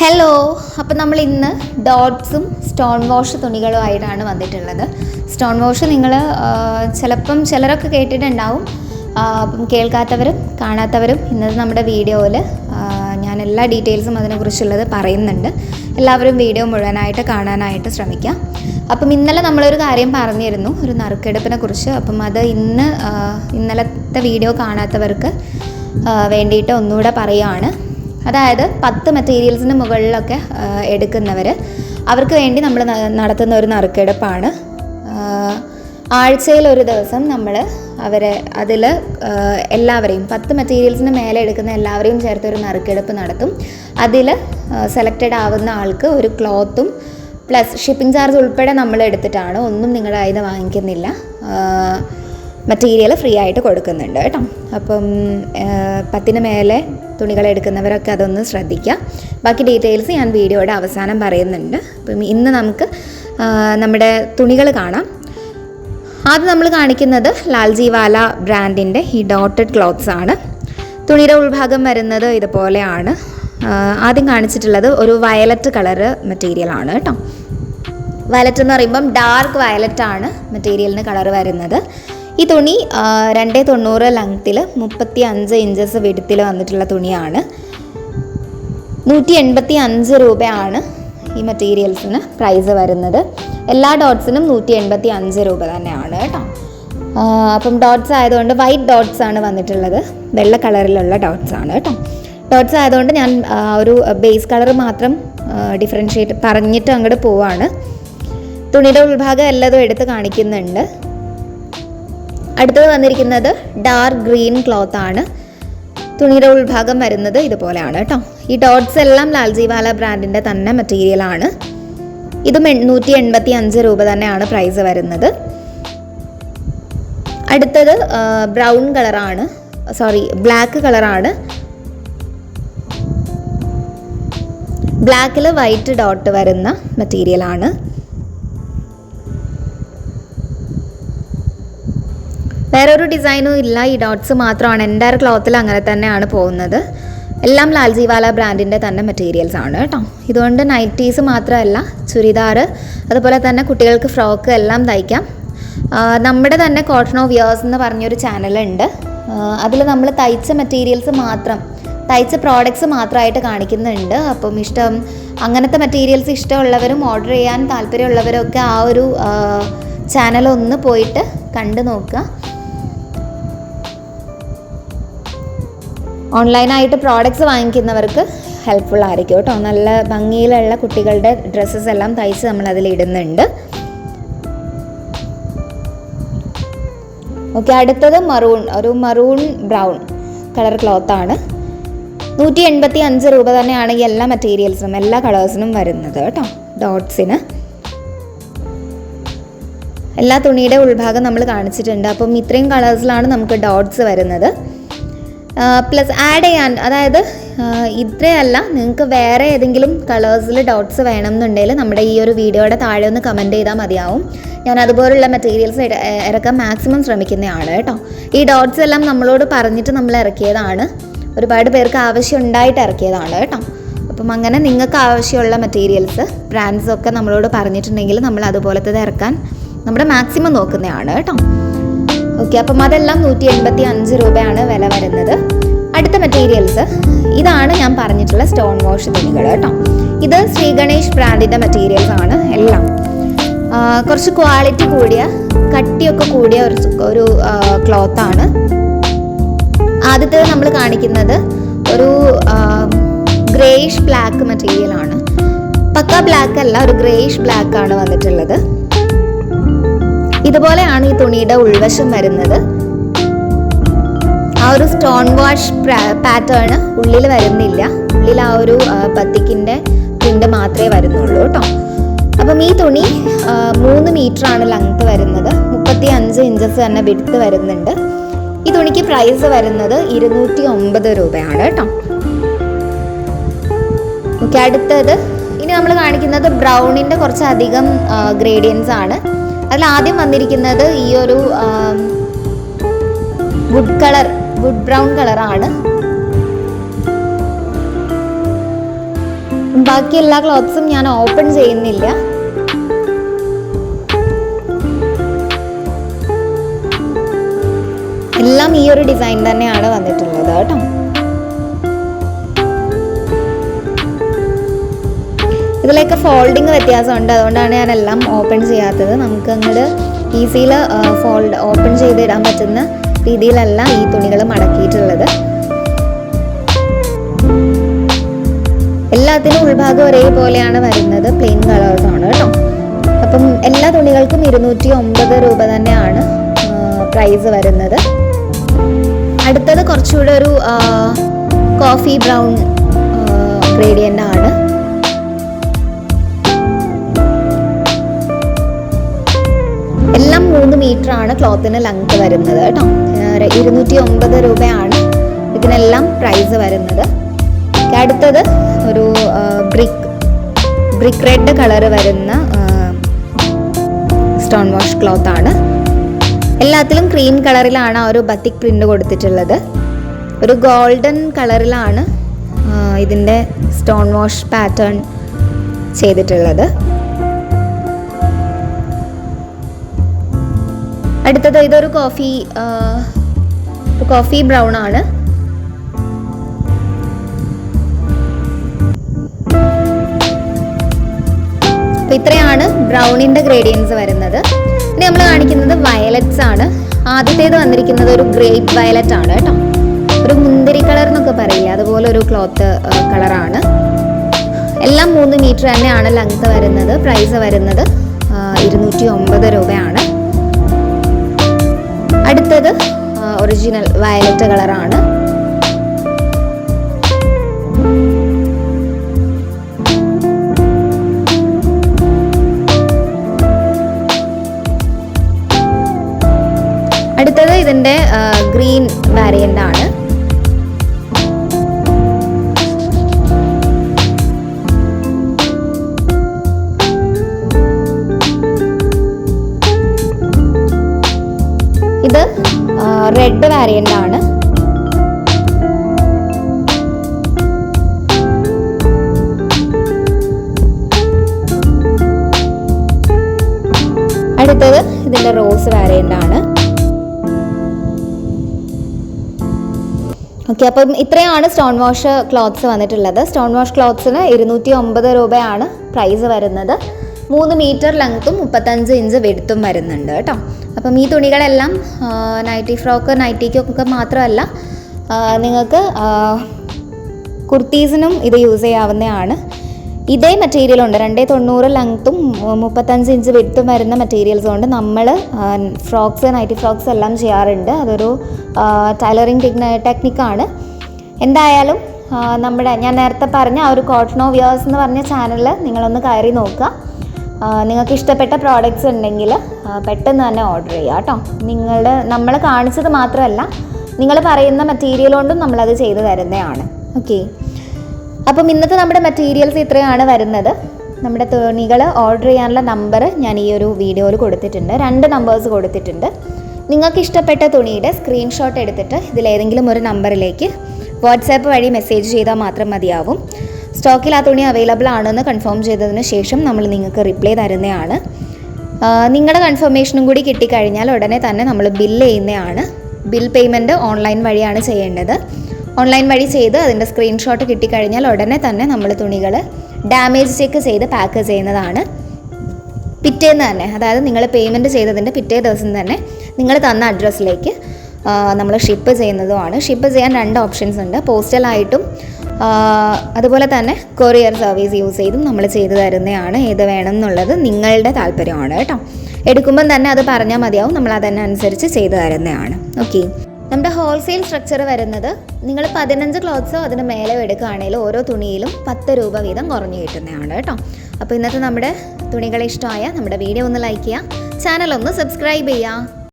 Hello അപ്പോൾ നമ്മൾ ഇന്ന് ഡോട്ട്സും സ്റ്റോൺ വാഷ് തുണികളുമായിട്ടാണ് വന്നിട്ടുള്ളത്. സ്റ്റോൺ വാഷ് നിങ്ങൾ ചിലപ്പം ചിലരൊക്കെ കേട്ടിട്ടുണ്ടാവും. അപ്പം കേൾക്കാത്തവരും കാണാത്തവരും ഇന്നത്തെ നമ്മുടെ വീഡിയോയിൽ ഞാൻ എല്ലാ ഡീറ്റെയിൽസും അതിനെക്കുറിച്ചുള്ളത് പറയുന്നുണ്ട്. എല്ലാവരും വീഡിയോ മുഴുവനായിട്ട് കാണാനായിട്ട് ശ്രമിക്കാം. അപ്പം ഇന്നലെ നമ്മളൊരു കാര്യം പറഞ്ഞിരുന്നു ഒരു നറുക്കെടുപ്പിനെ കുറിച്ച്. അപ്പം അത് ഇന്ന് ഇന്നലത്തെ വീഡിയോ കാണാത്തവർക്ക് വേണ്ടിയിട്ട് ഒന്നുകൂടെ പറയുകയാണ് അതായത് പത്ത് മെറ്റീരിയൽസിന് മുകളിലൊക്കെ എടുക്കുന്നവർ അവർക്ക് വേണ്ടി നമ്മൾ നടത്തുന്ന ഒരു നറുക്കെടുപ്പാണ്. ആഴ്ചയിൽ ഒരു ദിവസം നമ്മൾ അവരെ അതിൽ എല്ലാവരെയും പത്ത് മെറ്റീരിയൽസിന് മേലെ എടുക്കുന്ന എല്ലാവരെയും ചേർത്ത് ഒരു നറുക്കെടുപ്പ് നടത്തും. അതിൽ സെലക്റ്റഡ് ആവുന്ന ആൾക്ക് ഒരു ക്ലോത്തും പ്ലസ് ഷിപ്പിംഗ് ചാർജ് ഉൾപ്പെടെ നമ്മൾ എടുത്തിട്ടാണ്. ഒന്നും നിങ്ങളുടെ കയ്യിൽ വാങ്ങിക്കുന്നില്ല. മെറ്റീരിയൽ ഫ്രീ ആയിട്ട് കൊടുക്കുന്നുണ്ട് കേട്ടോ. അപ്പം പത്തിന് മേലെ തുണികൾ എടുക്കുന്നവരൊക്കെ അതൊന്ന് ശ്രദ്ധിക്കുക. ബാക്കി ഡീറ്റെയിൽസ് ഞാൻ വീഡിയോയുടെ അവസാനം പറയുന്നുണ്ട്. അപ്പം ഇന്ന് നമുക്ക് നമ്മുടെ തുണികൾ കാണാം. ആദ്യം നമ്മൾ കാണിക്കുന്നത് ലാൽജിവാല ബ്രാൻഡിന്റെ ഈ ഡോട്ടഡ് ക്ലോത്ത്സ് ആണ്. തുണിയുടെ ഉൾഭാഗം വരുന്നത് ഇതുപോലെയാണ്. ആദ്യം കാണിച്ചിട്ടുള്ളത് ഒരു വയലറ്റ് കളറ് മെറ്റീരിയൽ ആണ് കേട്ടോ. വയലറ്റ് എന്ന് പറയുമ്പം ഡാർക്ക് വയലറ്റ് ആണ് മെറ്റീരിയലിന് കളർ വരുന്നത്. ഈ തുണി രണ്ടേ തൊണ്ണൂറ് ലെങ്ത്തിൽ മുപ്പത്തി അഞ്ച് ഇഞ്ചസ് വെടുത്തിൽ വന്നിട്ടുള്ള തുണിയാണ്. നൂറ്റി എൺപത്തി അഞ്ച് രൂപയാണ് ഈ മെറ്റീരിയൽസിന് പ്രൈസ് വരുന്നത്. എല്ലാ ഡോട്ട്സിനും നൂറ്റി എൺപത്തി അഞ്ച് രൂപ തന്നെയാണ് കേട്ടോ. അപ്പം ഡോട്ട്സ് ആയതുകൊണ്ട് വൈറ്റ് ഡോട്ട്സ് ആണ് വന്നിട്ടുള്ളത്. വെള്ള കളറിലുള്ള ഡോട്ട്സ് ആണ് കേട്ടോ. ഡോട്ട്സ് ആയതുകൊണ്ട് ഞാൻ ഒരു ബേസ് കളർ മാത്രം ഡിഫറൻഷ്യേറ്റ് പറഞ്ഞിട്ട് അങ്ങോട്ട് പോവാണ്. തുണിയുടെ ഉൾഭാഗം എല്ലാതും എടുത്ത് കാണിക്കുന്നുണ്ട്. അടുത്തത് വന്നിരിക്കുന്നത് ഡാർക്ക് ഗ്രീൻ ക്ലോത്ത് ആണ്. തുണിയുടെ ഉൾഭാഗം വരുന്നത് ഇതുപോലെയാണ് കേട്ടോ ഈ ഡോട്ട്സ് എല്ലാം ലാൽജിവാല ബ്രാൻഡിന്റെ തന്നെ മെറ്റീരിയൽ ആണ്. ഇതും എണ്ണൂറ്റി എൺപത്തി അഞ്ച് രൂപ തന്നെയാണ് പ്രൈസ് വരുന്നത്. അടുത്തത് ബ്രൗൺ കളറാണ് സോറി ബ്ലാക്ക് കളറാണ് ബ്ലാക്കിൽ വൈറ്റ് ഡോട്ട് വരുന്ന മെറ്റീരിയലാണ് വേറെ ഒരു ഡിസൈനും ഇല്ല. ഈ ഡോട്ട്സ് മാത്രമാണ്. എന്റെ ക്ലോത്തിൽ അങ്ങനെ തന്നെയാണ് പോകുന്നത്. എല്ലാം ലാൽജിവാല ബ്രാൻഡിന്റെ തന്നെ മെറ്റീരിയൽസ് ആണ് കേട്ടോ. ഇതുകൊണ്ട് നൈറ്റീസ് മാത്രമല്ല ചുരിദാർ അതുപോലെ തന്നെ കുട്ടികൾക്ക് ഫ്രോക്ക് എല്ലാം തയ്ക്കാം. നമ്മുടെ തന്നെ കോട്ടൺ ഓഫ് ഇയേഴ്സ് എന്ന് പറഞ്ഞൊരു ചാനലുണ്ട് അതിൽ നമ്മൾ തയ്ച്ച മെറ്റീരിയൽസ് മാത്രം തയ്ച്ച പ്രോഡക്റ്റ്സ് മാത്രമായിട്ട് കാണിക്കുന്നുണ്ട്. അപ്പം ഇഷ്ടം അങ്ങനത്തെ മെറ്റീരിയൽസ് ഇഷ്ടമുള്ളവരും ഓർഡർ ചെയ്യാൻ താല്പര്യമുള്ളവരും ഒക്കെ ആ ഒരു ചാനലൊന്ന് പോയിട്ട് കണ്ടു നോക്കുക. ഓൺലൈനായിട്ട് പ്രോഡക്റ്റ്സ് വാങ്ങിക്കുന്നവർക്ക് ഹെൽപ്ഫുൾ ആയിരിക്കും കേട്ടോ. നല്ല ഭംഗിയിലുള്ള കുട്ടികളുടെ ഡ്രസ്സസ് എല്ലാം തയ്ച്ച് നമ്മൾ അതിൽ ഇടുന്നുണ്ട്. ഓക്കെ അടുത്തത് മറൂൺ ഒരു മറൂൺ ബ്രൗൺ കളർ ക്ലോത്ത് ആണ്. നൂറ്റി എൺപത്തി അഞ്ച് രൂപ തന്നെയാണ് എല്ലാ മെറ്റീരിയൽസിനും എല്ലാ കളേഴ്സിനും വരുന്നത് കേട്ടോ ഡോട്ട്സിന് എല്ലാ തുണിയുടെ ഉൾഭാഗം നമ്മൾ കാണിച്ചിട്ടുണ്ട്. അപ്പം ഇത്രയും കളേഴ്സിലാണ് നമുക്ക് ഡോട്ട്സ് വരുന്നത്. പ്ലസ് ആഡ് ചെയ്യാൻ അതായത് ഇത്രയല്ല നിങ്ങൾക്ക് വേറെ ഏതെങ്കിലും കളേഴ്സിൽ ഡോട്ട്സ് വേണമെന്നുണ്ടെങ്കിൽ നമ്മുടെ ഈ ഒരു വീഡിയോയുടെ താഴെ ഒന്ന് കമന്റ് ചെയ്താൽ മതിയാവും. ഞാൻ അതുപോലുള്ള മെറ്റീരിയൽസ് ഇറക്കാൻ മാക്സിമം ശ്രമിക്കുന്ന ശ്രമിക്കുന്നതാണ് കേട്ടോ. ഈ ഡോട്ട്സ് എല്ലാം നമ്മളോട് പറഞ്ഞിട്ട് നമ്മൾ ഇറക്കിയതാണ്. ഒരുപാട് പേർക്ക് ആവശ്യം ഉണ്ടായിട്ട് ഇറക്കിയതാണ് കേട്ടോ. അപ്പം അങ്ങനെ നിങ്ങൾക്ക് ആവശ്യമുള്ള മെറ്റീരിയൽസ് ബ്രാൻഡ്സൊക്കെ നമ്മളോട് പറഞ്ഞിട്ടുണ്ടെങ്കിൽ നമ്മൾ അതുപോലത്തെ ഇറക്കാൻ നമ്മുടെ മാക്സിമം നോക്കുന്നതാണ് കേട്ടോ. ഓക്കെ അപ്പം അതെല്ലാം നൂറ്റി എൺപത്തി അഞ്ച് രൂപയാണ് വില വരുന്നത്. അടുത്ത മെറ്റീരിയൽസ് ഇതാണ് ഞാൻ പറഞ്ഞിട്ടുള്ള സ്റ്റോൺ വാഷ് തുണികൾ കേട്ടോ. ഇത് ശ്രീ ഗണേഷ് ബ്രാൻഡിന്റെ മെറ്റീരിയൽസ് ആണ് എല്ലാം. കുറച്ച് ക്വാളിറ്റി കൂടിയ കട്ടിയൊക്കെ കൂടിയ ഒരു ഒരു ക്ലോത്ത് ആണ്. ആദ്യത്തെ നമ്മൾ കാണിക്കുന്നത് ഒരു ഗ്രേയിഷ് ബ്ലാക്ക് മെറ്റീരിയൽ ആണ്. പക്ക ബ്ലാക്ക് അല്ല ഒരു ഗ്രേയിഷ് ബ്ലാക്ക് ആണ് വന്നിട്ടുള്ളത്. ഇതുപോലെയാണ് ഈ തുണിയുടെ ഉൾവശം വരുന്നത്. ആ ഒരു സ്റ്റോൺ വാഷ് പാറ്റേൺ ഉള്ളിൽ വരുന്നില്ല. ഉള്ളിൽ ആ ഒരു പത്തിക്കിന്റെ പ്രിന്റ് മാത്രമേ വരുന്നുള്ളൂ കേട്ടോ അപ്പം ഈ തുണി മൂന്ന് മീറ്റർ ആണ് ലെങ്ത് വരുന്നത്. മുപ്പത്തി അഞ്ച് ഇഞ്ചസ് തന്നെ വിടുത്ത് വരുന്നുണ്ട്. ഈ തുണിക്ക് പ്രൈസ് വരുന്നത് ഇരുന്നൂറ്റി ഒമ്പത് രൂപയാണ് കേട്ടോ ഓക്കെ അടുത്തത്. ഇനി നമ്മൾ കാണിക്കുന്നത് ബ്രൗണിന്റെ കുറച്ചധികം ഗ്രേഡിയൻസ് ആണ്. അതിൽ ആദ്യം വന്നിരിക്കുന്നത് ഈ ഒരു വുഡ് കളർ വുഡ് ബ്രൗൺ കളറാണ് ബാക്കി എല്ലാ ക്ലോത്ത്സും ഞാൻ ഓപ്പൺ ചെയ്യുന്നില്ല. എല്ലാം ഈ ഒരു ഡിസൈൻ തന്നെയാണ് വന്നിട്ടുള്ളത് കേട്ടോ. ഇതിലൊക്കെ ഫോൾഡിങ് വ്യത്യാസമുണ്ട്. അതുകൊണ്ടാണ് ഞാൻ എല്ലാം ഓപ്പൺ ചെയ്യാത്തത്. നമുക്ക് അങ്ങോട്ട് ഈസിയിൽ ഫോൾഡ് ഓപ്പൺ ചെയ്ത് ഇടാൻ പറ്റുന്ന രീതിയിലല്ല ഈ തുണികൾ മടക്കിയിട്ടുള്ളത്. എല്ലാത്തിനും ഉൾഭാഗം ഒരേപോലെയാണ് വരുന്നത് പ്ലെയിൻ കളേഴ്സ് ആണ് കേട്ടോ. അപ്പം എല്ലാ തുണികൾക്കും ഇരുന്നൂറ്റി ഒമ്പത് രൂപ തന്നെയാണ് പ്രൈസ് വരുന്നത്. അടുത്തത് കുറച്ചുകൂടെ ഒരു കോഫി ബ്രൗൺ ഗ്രേഡിയന്റ് ആണ്. എല്ലാം മൂന്ന് മീറ്റർ ആണ് ക്ലോത്തിന് ലെങ്ത് വരുന്നത് കേട്ടോ. ഇരുന്നൂറ്റി ഒമ്പത് രൂപയാണ് ഇതിനെല്ലാം പ്രൈസ് വരുന്നത്. അടുത്തത് ഒരു ബ്രിക്ക് ബ്രിക്ക് റെഡ് കളർ വരുന്ന സ്റ്റോൺ വാഷ് ക്ലോത്ത് ആണ്. എല്ലാത്തിലും ക്രീം കളറിലാണ് ആ ഒരു ബത്തിക് പ്രിന്റ് കൊടുത്തിട്ടുള്ളത്. ഒരു ഗോൾഡൻ കളറിലാണ് ഇതിന്റെ സ്റ്റോൺ വാഷ് പാറ്റേൺ ചെയ്തിട്ടുള്ളത്. അടുത്തത് ഇതൊരു കോഫി കോഫി ബ്രൗൺ ആണ്. ഇത്രയാണ് ബ്രൗണിന്റെ ഗ്രേഡിയൻസ് വരുന്നത്. ഇനി നമ്മൾ കാണിക്കുന്നത് വയലറ്റ്സ് ആണ്. ആദ്യത്തേത് വന്നിരിക്കുന്നത് ഒരു ഗ്രേപ്പ് വയലറ്റ് ആണ് കേട്ടോ. ഒരു മുന്തിരി കളർ എന്നൊക്കെ പറയില്ല അതുപോലെ ഒരു ക്ലോത്ത് കളറാണ് എല്ലാം മൂന്ന് മീറ്റർ തന്നെയാണ് ലെങ്ത് വരുന്നത് പ്രൈസ് വരുന്നത്. ഇരുന്നൂറ്റി ഒമ്പത് രൂപയാണ്. അടുത്തത് ഒറിജിനൽ വയലറ്റ് കളറാണ് അടുത്തത് ഇതിന്റെ ഗ്രീൻ വാരിയന്റ് ആണ്. റെഡ് വാരിയന്റ് ആണ്. അടുത്തത് ഇതിന്റെ റോസ് വാരിയന്റ് ആണ്. ഓക്കെ അപ്പം ഇത്രയാണ് സ്റ്റോൺ വാഷ് ക്ലോത്ത്സ് വന്നിട്ടുള്ളത്. സ്റ്റോൺ വാഷ് ക്ലോത്ത്സിന് ഇരുന്നൂറ്റി ഒമ്പത് രൂപയാണ് പ്രൈസ് വരുന്നത്. മൂന്ന് മീറ്റർ ലെങ്ത്തും മുപ്പത്തഞ്ച് ഇഞ്ച് വെടുത്തും വരുന്നുണ്ട് കേട്ടോ. അപ്പം ഈ തുണികളെല്ലാം നൈറ്റി ഫ്രോക്ക് നൈറ്റിക്കൊക്കെ മാത്രമല്ല നിങ്ങൾക്ക് കുർത്തീസിനും ഇത് യൂസ് ചെയ്യാവുന്നതാണ്. ഇതേ മെറ്റീരിയൽ ഉണ്ട്. രണ്ടേ തൊണ്ണൂറ് ലെങ്ത്തും മുപ്പത്തഞ്ച് ഇഞ്ച് വിടുത്തും വരുന്ന മെറ്റീരിയൽസ് കൊണ്ട് നമ്മൾ ഫ്രോക്സ് നൈറ്റി ഫ്രോക്സ് എല്ലാം ചെയ്യാറുണ്ട്. അതൊരു ടൈലറിങ് ടെക്ന ടെക്നിക്കാണ് എന്തായാലും നമ്മുടെ ഞാൻ നേരത്തെ പറഞ്ഞ ആ ഒരു കോട്ടൺ ഓഫ് വിയേഴ്സ് എന്ന് പറഞ്ഞ ചാനലിൽ നിങ്ങളൊന്ന് കയറി നോക്കുക. നിങ്ങൾക്ക് ഇഷ്ടപ്പെട്ട പ്രോഡക്റ്റ്സ് ഉണ്ടെങ്കിൽ പെട്ടെന്ന് തന്നെ ഓർഡർ ചെയ്യുക കേട്ടോ. നിങ്ങൾ നമ്മൾ കാണിച്ചത് മാത്രമല്ല നിങ്ങൾ പറയുന്ന മെറ്റീരിയൽ കൊണ്ടും നമ്മളത് ചെയ്തു തരുന്നതാണ്. ഓക്കെ അപ്പം ഇന്നത്തെ നമ്മുടെ മെറ്റീരിയൽസ് ഇത്രയാണ് വരുന്നത്. നമ്മുടെ തുണികൾ ഓർഡർ ചെയ്യാനുള്ള നമ്പർ ഞാൻ ഈ ഒരു വീഡിയോയിൽ കൊടുത്തിട്ടുണ്ട്. രണ്ട് നമ്പേഴ്സ് കൊടുത്തിട്ടുണ്ട്. നിങ്ങൾക്ക് ഇഷ്ടപ്പെട്ട തുണിയുടെ സ്ക്രീൻഷോട്ട് എടുത്തിട്ട് ഇതിലേതെങ്കിലും ഒരു നമ്പറിലേക്ക് വാട്സാപ്പ് വഴി മെസ്സേജ് ചെയ്താൽ മാത്രം മതിയാവും. സ്റ്റോക്കിൽ ആ തുണി അവൈലബിൾ ആണെന്ന് കൺഫേം ചെയ്തതിന് ശേഷം നമ്മൾ നിങ്ങൾക്ക് റിപ്ലൈ തരുന്നതാണ്. നിങ്ങളുടെ കൺഫർമേഷനും കൂടി കിട്ടിക്കഴിഞ്ഞാൽ ഉടനെ തന്നെ നമ്മൾ ബില്ല് ചെയ്യുന്നതാണ്. ബിൽ പേയ്മെന്റ് ഓൺലൈൻ വഴിയാണ് ചെയ്യേണ്ടത്. ഓൺലൈൻ വഴി ചെയ്ത് അതിന്റെ സ്ക്രീൻഷോട്ട് കിട്ടിക്കഴിഞ്ഞാൽ ഉടനെ തന്നെ നമ്മൾ തുണികൾ ഡാമേജ് ചെക്ക് ചെയ്ത് പാക്ക് ചെയ്യുന്നതാണ്. പിറ്റേന്ന് തന്നെ അതായത് നിങ്ങൾ പേയ്മെന്റ് ചെയ്തതിന്റെ പിറ്റേ ദിവസം തന്നെ നിങ്ങൾ തന്ന അഡ്രസ്സിലേക്ക് നമ്മൾ ഷിപ്പ് ചെയ്യുന്നതുമാണ്. ഷിപ്പ് ചെയ്യാൻ രണ്ട് ഓപ്ഷൻസ് ഉണ്ട്. പോസ്റ്റലായിട്ടും അതുപോലെ തന്നെ കൊറിയർ സർവീസ് യൂസ് ചെയ്തും നമ്മൾ ചെയ്തു തരുന്നതാണ് ഏത് വേണം എന്നുള്ളത് നിങ്ങളുടെ താല്പര്യമാണ് കേട്ടോ. എടുക്കുമ്പം തന്നെ അത് പറഞ്ഞാൽ മതിയാവും. നമ്മൾ അതനുസരിച്ച് ചെയ്തു തരുന്നതാണ്. ഓക്കെ നമ്മുടെ ഹോൾസെയിൽ സ്ട്രക്ചർ വരുന്നത് നിങ്ങൾ പതിനഞ്ച് ക്ലോത്ത്സോ അതിന് മേലെ എടുക്കുകയാണെങ്കിൽ ഓരോ തുണിയിലും പത്ത് രൂപ വീതം കുറഞ്ഞു കിട്ടുന്നതാണ് കേട്ടോ. അപ്പോൾ ഇന്നത്തെ നമ്മുടെ തുണികൾ ഇഷ്ടമായ നമ്മുടെ വീഡിയോ ഒന്ന് ലൈക്ക് ചെയ്യുക. ചാനൽ ഒന്ന് സബ്സ്ക്രൈബ് ചെയ്യുക.